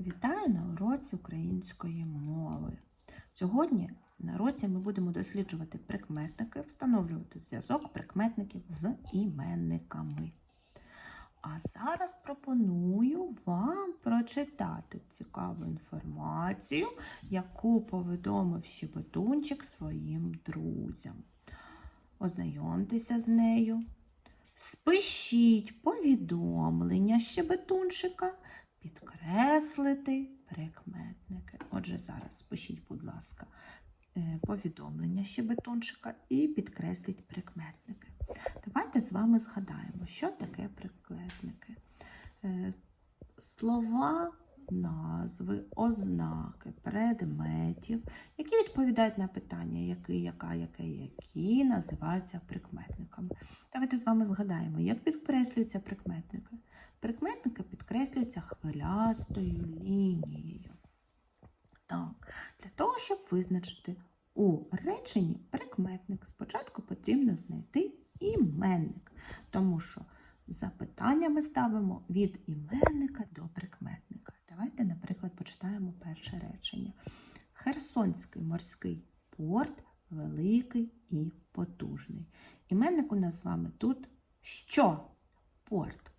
Вітаю на уроці української мови. Сьогодні на уроці ми будемо досліджувати прикметники, встановлювати зв'язок прикметників з іменниками. А зараз пропоную вам прочитати цікаву інформацію, яку повідомив Щебетунчик своїм друзям. Ознайомтеся з нею. Спишіть повідомлення щебетунчика, підкреслити прикметники. Отже, зараз спишіть, будь ласка, е, повідомлення щебетунчика і підкресліть прикметники. Давайте з вами згадаємо, що таке прикметники. Е, Слова, назви, ознаки, предметів, які відповідають на питання, який, яка, яке, які називаються прикметниками. Давайте з вами згадаємо, як підкреслюються прикметники. Прикметники підкреслюються хвилястою лінією. Так, для того, щоб визначити у реченні прикметник, спочатку потрібно знайти іменник, тому що запитання ми ставимо від іменника до прикметника. Давайте, наприклад, почитаємо перше речення. Херсонський морський порт великий і потужний. Іменник у нас з вами тут що? Порт.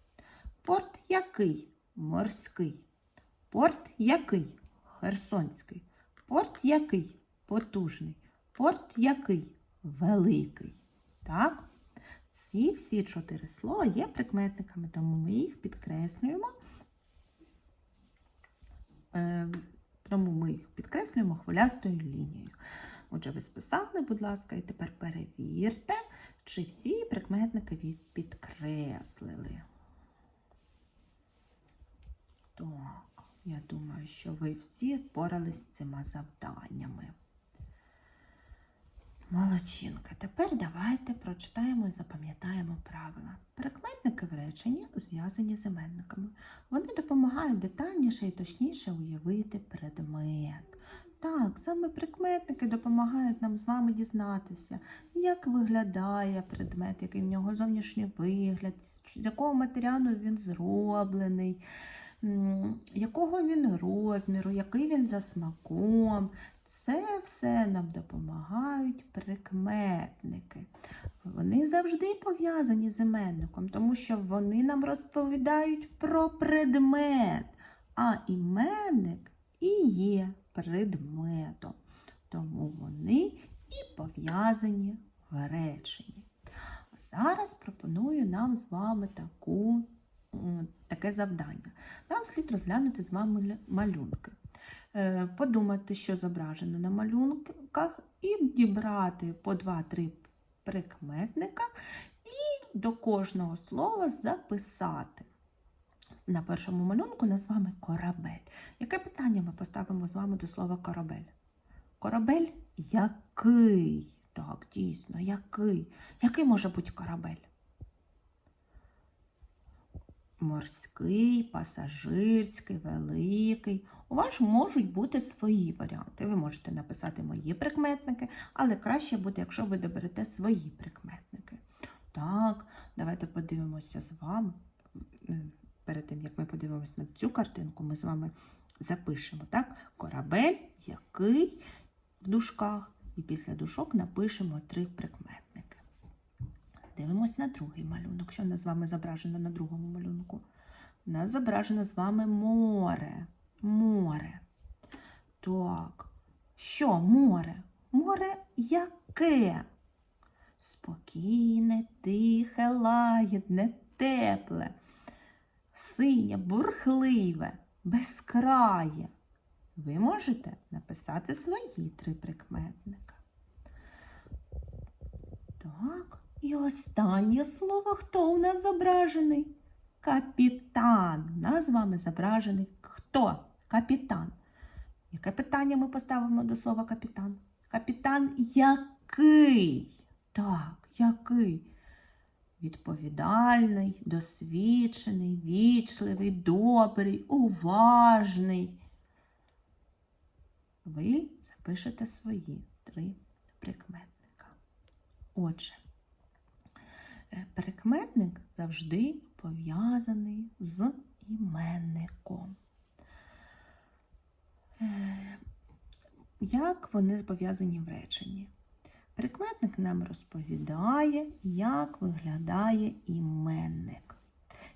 Порт який? Морський. Порт який? Херсонський. Порт який? Потужний. Порт який? Великий. Так? Ці всі чотири слова є прикметниками, тому ми їх підкреслюємо. Е, Тому ми їх підкреслюємо хвилястою лінією. Отже, ви списали, будь ласка, і тепер перевірте, чи всі прикметники підкреслили. Так, я думаю, що ви всі впорались з цими завданнями. Молодчинка. Тепер давайте прочитаємо і запам'ятаємо правила. Прикметники в реченні зв'язані з іменниками. Вони допомагають детальніше і точніше уявити предмет. Так, саме прикметники допомагають нам з вами дізнатися, як виглядає предмет, який в нього зовнішній вигляд, з якого матеріалу він зроблений, якого він розміру, який він за смаком. Це все нам допомагають прикметники. Вони завжди пов'язані з іменником, тому що вони нам розповідають про предмет, а іменник і є предметом. Тому вони і пов'язані в реченні. А зараз пропоную нам з вами таку, таке завдання. Нам слід розглянути з вами малюнки. Е, Подумати, що зображено на малюнках, і дібрати по 2-3 прикметника і до кожного слова записати. На першому малюнку нас з вами корабель. Яке питання ми поставимо з вами до слова корабель? Корабель який? Так, дійсно, який? Який може бути корабель? Морський, пасажирський, великий. У вас можуть бути свої варіанти. Ви можете написати мої прикметники, але краще буде, якщо ви доберете свої прикметники. Так, давайте подивимося з вами. Перед тим, як ми подивимося на цю картинку, ми з вами запишемо так? корабель, який в дужках, і після дужок напишемо три прикметники. Дивимось на другий малюнок. Що в нас з вами зображено на другому малюнку? У нас зображено з вами море. Море. Так. Що море? Море яке? Спокійне, тихе, лагідне, тепле, синє, бурхливе, безкрає. Ви можете написати свої три прикметника. Так, і останнє слово, хто у нас зображений? Капітан. Нас з вами зображений хто? Капітан. Яке питання ми поставимо до слова капітан? Капітан який? Так, який? Відповідальний, досвідчений, вічливий, добрий, уважний. Ви запишете свої три прикметника. Отже, прикметник завжди пов'язаний з іменником. як вони пов'язані в реченні. Прикметник нам розповідає, як виглядає іменник.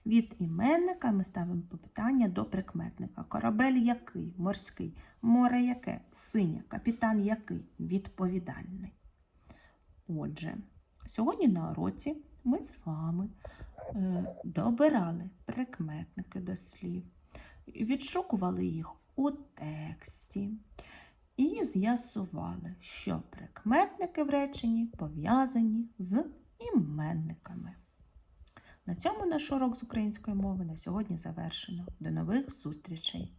Від іменника ми ставимо питання до прикметника. Корабель який? Морський. Море яке? Синє. Капітан який? Відповідальний. Отже, сьогодні на уроці ми з вами е, добирали прикметники до слів, відшукували їх у тексті і з'ясували, що прикметники в реченні пов'язані з іменниками. На цьому наш урок з української мови на сьогодні завершено. До нових зустрічей!